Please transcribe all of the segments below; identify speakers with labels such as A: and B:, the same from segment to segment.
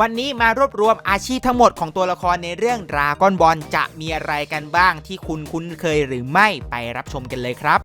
A: วันนี้มารวบรวมอาชีพทั้งหมดของตัวละครในเรื่องดราก้อนบอลจะมีอะไรกันบ้างที่คุณคุ้นเคยหรือไม่ไปรับชมกันเลยครับ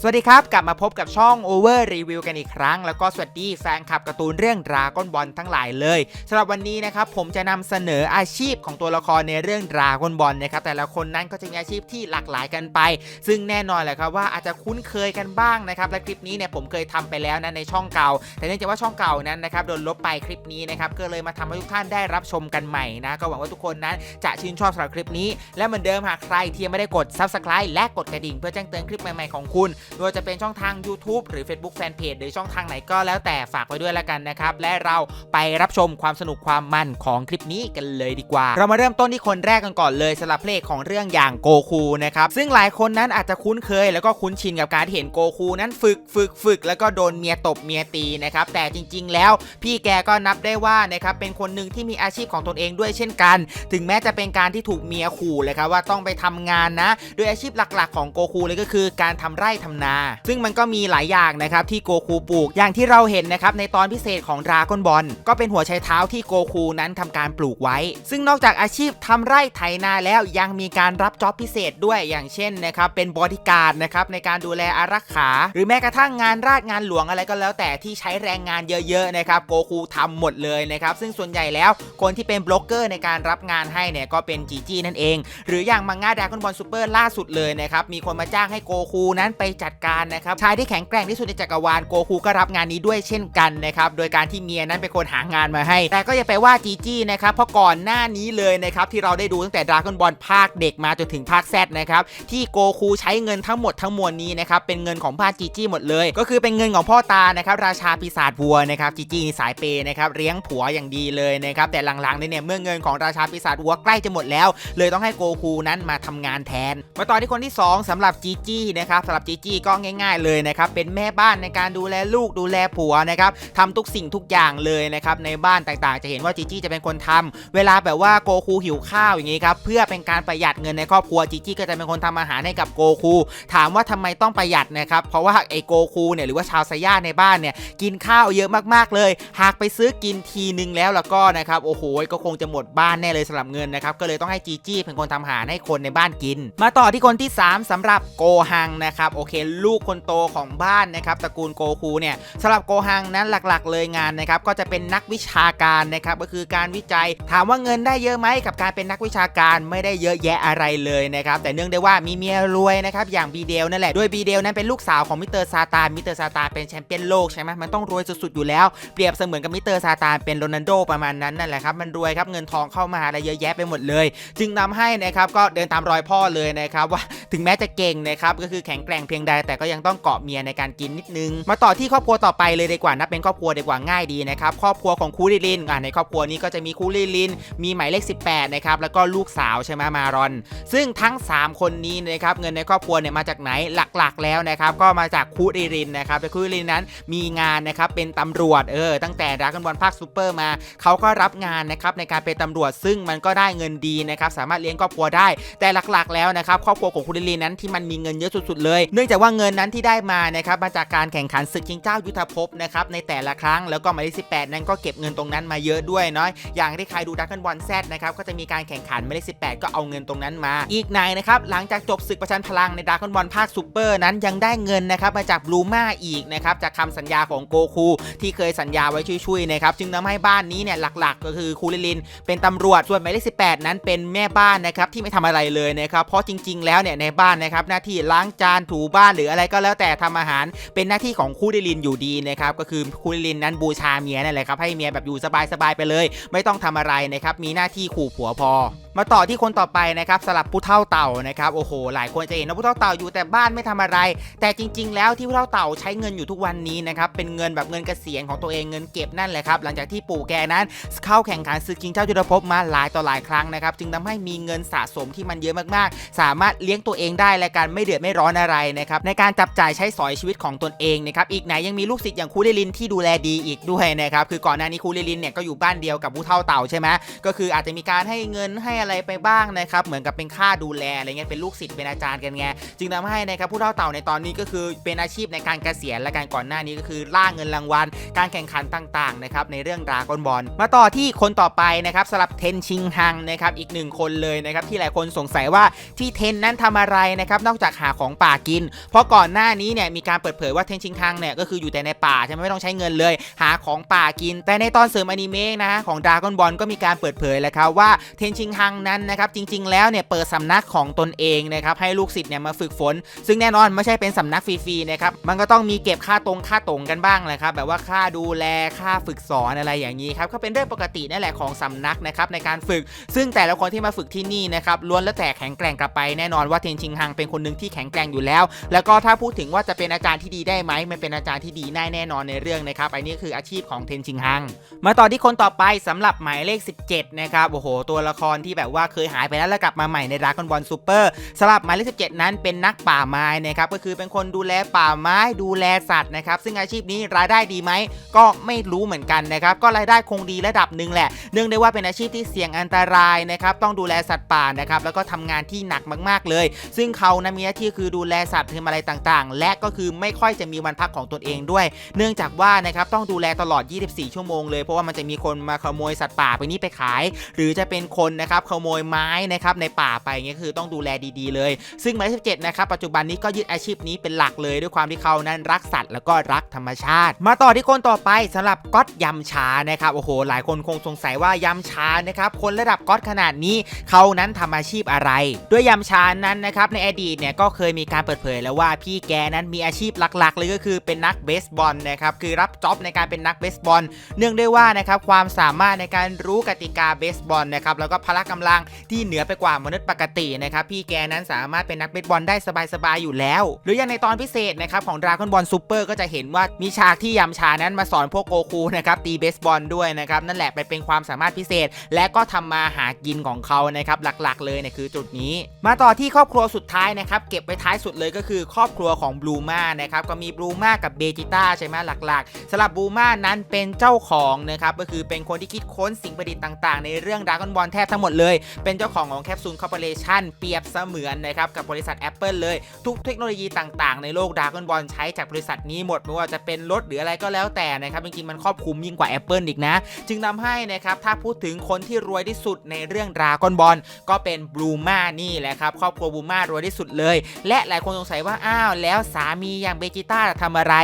A: สวัสดีครับ กลับมาพบกับช่อง Over Review กันอีกครั้ง แล้วก็สวัสดีแฟนคลับการ์ตูนเรื่องดราก้อนบอลทั้งหลายเลยสำหรับวันนี้นะครับผมจะนำเสนออาชีพของตัวละครในเรื่องดราก้อนบอลนะครับแต่ละคนนั้นก็จะมีอาชีพที่หลากหลายกันไป ซึ่งแน่นอนแหละครับว่าอาจจะคุ้นเคยกันบ้างนะครับและคลิปนี้เนี่ยผมเคยทำไปแล้วนะในช่องเก่า แต่เนื่องจากว่าช่องเก่านั้นนะครับโดนลบไปคลิปนี้นะครับก็เลยมาทำให้ทุกท่านได้รับชมกันใหม่นะก็หวังว่าทุกคนนั้นจะชื่นชอบสำหรับคลิปนี้ และเหมือนเดิมหากใครที่ยังไม่ได้กด Subscribe และกดกระดิ่ง เพื่อแจ้งเตือนคลิปใหม่ๆของคุณไม่ว่าจะเป็นช่องทาง YouTube หรือ Facebook Fanpage หรือช่องทางไหนก็แล้วแต่ฝากไว้ด้วยและกันนะครับ และเราไปรับชมความสนุกความมันของคลิปนี้กันเลยดีกว่า เรามาเริ่มต้นที่คนแรกกันก่อนเลยสำหรับเพลงของเรื่องอย่างโกคูนะครับซึ่งหลายคนนั้นอาจจะคุ้นเคย แล้วก็คุ้นชินกับการที่เห็นโกคูนั้นฝึกฝึกฝึกแล้วก็โดนเมียตบเมียตีนะครับแต่จริง ๆ แล้วพี่แกก็นับได้ว่านะครับเป็นคนหนึ่งที่มีอาชีพของตนเองด้วยเช่นกัน ถึงแม้จะเป็นการที่ถูกเมียขู่เลยครับว่าต้องไปทำงานนะโดยอาชีพหลักๆ ของโกคูเลยก็คือการทำไร่ทำนาซึ่งมันก็มีหลายอย่างนะครับที่โกคูปลูกอย่างที่เราเห็นนะครับในตอนพิเศษของดราก้อนบอลก็เป็นหัวไชเท้าที่โกคูนั้นทำการปลูกไว้ ซึ่งนอกจากอาชีพทำไร่ไถนาแล้วยังมีการรับจ็อบพิเศษด้วยอย่างเช่นนะครับเป็นบอดี้การ์ดนะครับในการดูแลอารักขา หรือแม้กระทั่งงานราชงานหลวงอะไรก็แล้ว แต่ที่ใช้แรงงานเยอะๆนะครับโกคูทำหมดเลยนะครับซึ่งส่วนใหญ่แล้วคนที่เป็นบล็อกเกอร์ในการรับงานให้เนี่ยก็เป็นจีจี้นั่นเอง หรืออย่างมังงะดราก้อนบอลซูเปอร์ล่าสุดเลยนะครับมีคนมาจ้างให้โกคูนั้นไปจัดการนะครับชายที่แข็งแกร่งที่สุดในจักรวาลโกคูก็รับงานนี้ด้วยเช่นกันนะครับโดยการที่เมียนั้นเป็นคนหางานมาให้ แต่ก็อย่าไปว่าจีจี้นะครับเพราะก่อนหน้านี้เลยนะครับที่เราได้ดูตั้งแต่ดราก้อนบอลภาคเด็กมาจนถึงภาคแซดนะครับที่โกคูใช้เงินทั้งหมดทั้งมวลนี้นะครับเป็นเงินของบ้านจีจี้หมดเลย ก็คือเป็นเงินของพ่อตานะครับราชาปีศาจวัวนะครับจีจี้นี่สายเปย์นะครับเลี้ยงผัวอย่างดีเลยนะครับแต่หลังๆเนี่ยเมื่อเงินของราชาปีศาจวัวใกล้จะหมดแล้ว เลยต้องให้โกคูนั้นมาทำงานแทน มาต่อที่คนที่ 2สำหรับจีจี้นะครับสำหรับจีจี้ก็ง่าย ๆ เลยนะครับเป็นแม่บ้านในการดูแลลูกดูแลผัวนะครับทำทุกสิ่งทุกอย่างเลยนะครับในบ้านต่างๆ จะเห็นว่าจีจี้จะเป็นคนทำเวลาแบบว่าโกคูหิวข้าวอย่างนี้ครับเพื่อเป็นการประหยัดเงินในครอบครัวจีจี้ก็จะเป็นคนทำอาหารให้กับโกคูถามว่าทำไมต้องประหยัดนะครับเพราะว่าไอโกคูเนี่ยหรือว่าชาวไซย่าในบ้านเนี่ยกินข้าวเยอะมากๆเลย หากไปซื้อกินทีนึงแล้วแล้วก็นะครับโอ้โหก็คงจะหมดบ้านแน่เลยสำหรับเงินนะครับก็เลยต้องให้จีจี้เป็นคนทำอาหารให้คนในบ้านกิน มาต่อที่คนที่ 3สำหรับโกฮังนะครับโอเคลูกคนโตของบ้านนะครับตระกูลโกคูเนี่ยสำหรับโกฮังนั้นหลักๆ เลยงานนะครับก็จะเป็นนักวิชาการนะครับก็คือการวิจัยถามว่าเงินได้เยอะไหมกับการเป็นนักวิชาการไม่ได้เยอะแยะอะไรเลยนะครับแต่เนื่องได้ว่ามีเมียรวยนะครับอย่างบีเดลนั่นแหละโดยบีเดลนั้นเป็นลูกสาวของมิสเตอร์ซาตานมิสเตอร์ซาตานเป็นแชมเปี้ยนโลกใช่ไหมมันต้องรวยสุดๆอยู่แล้วเปรียบเสมือนกับมิสเตอร์ซาตานเป็นโรนัลโดประมาณนั้นนั่นแหละครับมันรวยครับเงินทองเข้ามาอะไรเยอะแยะไปหมดเลย จึงนำให้นะครับก็เดินตามรอยพ่อเลยนะครับว่าถึงแม้จะเก่งนะครับก็คือแข็งแกร่งเพียงใดแต่ก็ยังต้องเกาะเมียในการกินนิดนึง มาต่อที่ครอบครัวต่อไปเลยดีกว่านับเป็นครอบครัวดีกว่าง่ายดีนะครับครอบครัวของคูริลินอ่าในครอบครัวนี้ก็จะมีคูริลิน มีหมายเลข 18นะครับแล้วก็ลูกสาวใช่ไหมมารอน ซึ่งทั้ง 3 คนนี้นะครับเงินในครอบครัวเนี่ยมาจากไหนหลักๆ แล้วนะครับก็มาจากคูริลินนะครับแต่คูริลินนั้นมีงานนะครับเป็นตำรวจเออตั้งแต่ราก้อนบอลภาคซูเปอร์มาเขาก็รับงานนะครับในการเป็นตำรวจซึ่งมันก็ได้เงินดีนะครับสามารถเลี้ยงครอบครัวได้ แต่หลักๆ แล้วนะครับครอบครัวของคูริลินนั้นที่มันมีเงินเยอะสุดๆเลย เนื่องจากว่าเงินนั้นที่ได้มานะครับมาจากการแข่งขันศึกชิงเจ้ายุทธภพนะครับในแต่ละครั้งแล้วก็หมายเลข18นั้นก็เก็บเงินตรงนั้นมาเยอะด้วยเนาะอย่างที่ใครดูดักกันบอลแซดนะครับก็จะมีการแข่งขันหมายเลข18ก็เอาเงินตรงนั้นมา อีกนายนะครับหลังจากจบศึกประชันพลังในดากอนบอลภาคซูเปอร์นั้นยังได้เงินนะครับมาจากบลูมาอีกนะครับจากคำสัญญาของโกคูที่เคยสัญญาไว้ช่วยๆนะครับจึงทำให้บ้านนี้เนี่ยหลักๆ ก็คือคูริลิน เป็นตำรวจส่วนหมายเลข18นั้นเป็นแม่บ้านนะครับที่ไม่ทำอะไรเลยนะครับเพราะจริง ๆ แล้วเนี่ยในบ้านนะครับหน้าที่ล้างจานถูบ้านหรืออะไรก็แล้วแต่ทำอาหารเป็นหน้าที่ของคูริลินอยู่ดีนะครับก็คือคูริลินนั้นบูชาเมียนั่นแหละครับให้เมียแบบอยู่สบายๆไปเลย ไม่ต้องทำอะไรนะครับมีหน้าที่ขู่ผัวพอมาต่อที่คนต่อไปนะครับสลับผู้เท่าเต่านะครับโอ้โหหลายคนจะเห็นว่าผู้เท่าเต่าอยู่แต่บ้านไม่ทำอะไร แต่จริง ๆ แล้วที่ผู้เท่าเต่าใช้เงินอยู่ทุกวันนี้นะครับเป็นเงินแบบเงินเกษียณของตัวเองเงินเก็บนั่นแหละครับหลังจากที่ปู่แกนั้น เข้าแข่งขันศึกชิงเจ้ายุทธภพมาหลายต่อหลายครั้งนะครับจึงทำให้มีเงินสะสมที่มันเยอะมากๆ สามารถเลี้ยงตัวเองได้และการไม่เดือดไม่ร้อนอะไรนะครับในการจับจ่ายใช้สอยชีวิตของตนเองนะครับอีกไหนยังมีลูกศิษย์อย่างครูลิลินที่ดูแลดีอีกด้วยนะครับคือก่อนหน้านี้ครูลิลินเนี่ยก็อยู่บ้านเดียวกับผู้เท่าเต่าใช่ไหมก็คืออาจจะมีการให้เงินให้อะไรไปบ้างนะครับเหมือนกับเป็นค่าดูแลอะไรเงี้ยเป็นลูกศิษย์เป็นอาจารย์กันไงจึงทำให้นะครับผู้เท่าเต่าในตอนนี้ก็คือเป็นอาชีพในการเกษียณและการก่อนหน้านี้ก็คือล่าเงินรางวัลการแข่งขันต่างๆนะครับในเรื่องดราก้อนบอลมาต่อที่คนต่อไปนะครับสำหรับเทนชิงฮังนะครับอีกหนึ่งคนเลยนะครับที่หลายคนสงสัยว่าที่เทนนั้นทำอะไรนะครับนอกจากหาของป่ากินเพราะก่อนหน้านี้เนี่ยมีการเปิดเผยว่าเทนชิงฮังเนี่ยก็คืออยู่แต่ในป่าใช่ไหมไม่ต้องใช้เงินเลย หาของป่ากิน แต่ในตอนเสริมอนิเมะนะของดราก้อนบอลก็มีการเปิดเผยแล้วครับว่าเทนชิงฮังนั้นนะครับจริง ๆ แล้วเนี่ยเปิดสำนักของตนเองนะครับให้ลูกศิษย์เนี่ยมาฝึกฝน ซึ่งแน่นอนไม่ใช่เป็นสำนักฟรีๆนะครับมันก็ต้องมีเก็บค่าตรงค่าตรงกันบ้างแหละครับแบบว่าค่าดูแลค่าฝึกสอนอะไรอย่างนี้ครับก็เป็นเรื่องปกตินั่นแหละของสำนักนะครับในการฝึก ซึ่งแต่ละคนที่มาฝึกที่นี่นะครับล้วนแล้วแต่แข็งแกร่งกลับไปแน่นอนว่าเทนชิงฮังเป็นคนหนึ่งที่แข็งแกร่งอยู่แล้ว แล้วก็ถ้าพูดถึงว่าจะเป็นอาจารย์ที่ดีได้ไหมมันเป็นอาจารย์ที่ดีแน่แน่นอนในเรื่องนะครับอันนี้คืออาชีพของเทนชิงฮังมาต่อที่คนต่อไปสำหรับหมายเลข 17 นะครับโอ้โห ตัวละครที่แบบว่าเคยหายไปแล้วแล้วกลับมาใหม่ในดราก้อนบอลซูเปอร์สำหรับหมายเลข 17 นั้นเป็นนักป่าไม้นะครับก็คือเป็นคนดูแลป่าไม้ดูแลสัตว์นะครับซึ่งอาชีพนี้รายได้ดีไหมก็ไม่รู้เหมือนกันนะครับก็รายได้คงดีระดับหนึ่งแหละ เนื่องได้ว่าเป็นอาชีพที่เสี่ยงอันตรายนะครับต้องดูแลสัตว์ป่านะครับแล้วก็ทำงานที่หนักมาก ๆเลย ซึ่งเขานะมีหน้าที่คือดูแลสัตว์ทำอะไรต่างๆ และก็คือไม่ค่อยจะมีวันพักของตนเองด้วย เนื่องจากว่านะครับต้องดูแลตลอด 24 ชั่วโมงเลยเพราะว่ามันจะมีคนมาขโมยสัตว์ป่าไปนี่ไปขาย หรือจะเป็นคนนะครับขโมยไม้นะครับในป่าไปเงี้ยคือต้องดูแลดีๆ เลย ซึ่งหมายเลข17นะครับปัจจุบันนี้ก็ยึดอาชีพนี้เป็นหลักเลยด้วยความที่เขานั้นรักสัตว์แล้วก็รักธรรมชาติ มาต่อที่คนต่อไปสำหรับก๊อตยำชานะครับโอ้โห หลายคนคงสงสัยว่ายำชานะครับคนระดับก๊อตขนาดนี้เขานั้นทำอาชีพอะไร ด้วยยำชานั้นนะครับในอดีตเนี่ยก็เคยมีการเปิดเผยแล้วว่าพี่แกนั้นมีอาชีพหลักๆ เลยก็คือเป็นนักเบสบอลนะครับคือรับจ็อบในการเป็นนักเบสบอล เนื่องด้วยว่านะครับความสามารถในการรู้กติกาเบสบอลนะครับแล้วก็พละกำลังที่เหนือไปกว่ามนุษย์ปกตินะครับพี่แกนั้นสามารถเป็นนักเบสบอลได้สบายๆอยู่แล้ว หรืออย่างในตอนพิเศษนะครับของดราก้อนบอลซูเปอร์ก็จะเห็นว่ามีฉากที่ยำชานั้นมาสอนพวกโกคูนะครับตีเบสบอลด้วยนะครับนั่นแหละไปเป็นความสามารถพิเศษ และก็ทำมาหากินของเขานะครับหลักๆ เลยเนี่ยคือจุดนี้ มาต่อที่ครอบครัวสุดท้ายนะครับเก็บไว้ท้ายสุดเลยก็คือครอบครัวของบลูมานะครับก็มีบลูมากับเบจิต้าใช่ไหมหลักๆสำหรับบลูมานั้นเป็นเจ้าของนะครับก็คือเป็นคนที่คิดค้นสิ่งประดิษฐ์ต่างๆ ในเรื่องดราก้อนบอลแทบทั้งหมดเลย เป็นเจ้าของของแคปซูลคอร์ปอเรชั่นเปรียบเสมือนนะครับกับบริษัท Apple เลย ทุกเทคโนโลยีต่างๆ ในโลกดราก้อนบอลใช้จากบริษัทนี้หมดไม่ว่าจะเป็นรถหรืออะไรก็แล้วแต่นะครับจริงๆมันครอบคลุมยิ่งกว่า Apple อีกนะ จึงทำให้นะครับถ้าพูดถึงคนที่รวยที่สุดในเรื่องดราก้อนบอลก็เป็นบลูมานี่แหละครับครอบครัวบลูมารวยที่สุดเลย และหลายคนสงสัยว่าอ้าวแล้วสามีอย่างเบจิต้าทำอะไร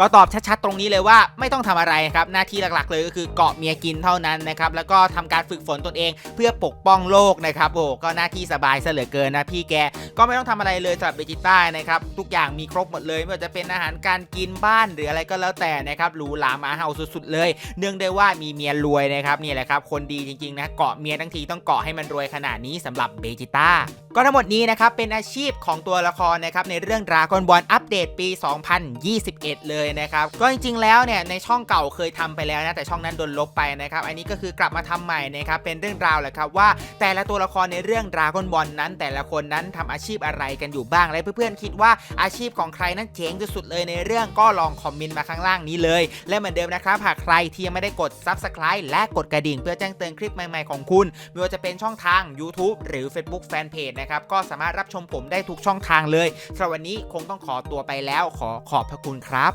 A: ก็ตอบชัดๆตรงนี้เลยว่าไม่ต้องทำอะไรครับหน้าที่หลักๆ เลยก็คือเกาะเมียกินเท่านั้นนะครับแล้วก็ทำการฝึกฝนตนเองเพื่อปกป้องโลกนะครับโอ้ก็หน้าที่สบายเหลือเกินนะพี่แกก็ไม่ต้องทำอะไรเลยสำหรับเบจิต้านะครับทุกอย่างมีครบหมดเลย ไม่ว่าจะเป็นอาหารการกินบ้านหรืออะไรก็แล้วแต่นะครับหรูหรามาเห่าสุดๆ เลย เนื่องได้ว่ามีเมียรวยนะครับนี่แหละครับคนดีจริงๆนะเกาะเมียทั้งทีต้องเกาะให้มันรวยขนาดนี้สำหรับเบจิต้าก็ทั้งหมดนี้นะครับเป็นอาชีพของตัวละครนะครับในเรื่องดราก้อนบอลอัปเดตปี 2021 เลยนะครับ ก็จริงๆ แล้วเนี่ยในช่องเก่าเคยทำไปแล้วนะแต่ช่องนั้นโดนลบไปนะครับอันนี้ก็คือกลับมาทำใหม่นะครับเป็นเรื่องราวแหละครับว่าแต่ละตัวละครในเรื่องดราก้อนบอลนั้น แต่ละคนนั้นทำอาชีพอะไรกันอยู่บ้างและเพื่อนๆคิดว่าอาชีพของใครนั้นเจ๋งที่สุดเลยในเรื่องก็ลองคอมเมนต์มาข้างล่างนี้เลย และเหมือนเดิมนะครับหากใครที่ยังไม่ได้กด Subscribe และกดกระดิ่ง เพื่อแจ้งเตือนคลิปใหม่ๆของคุณไม่ว่าจะเป็นช่องทาง YouTube หรือ Facebook Fanpage นะครับก็สามารถรับชมผมได้ทุกช่องทางเลยสำหรับวันนี้คงต้องขอตัวไปแล้วขอขอบพระคุณครับ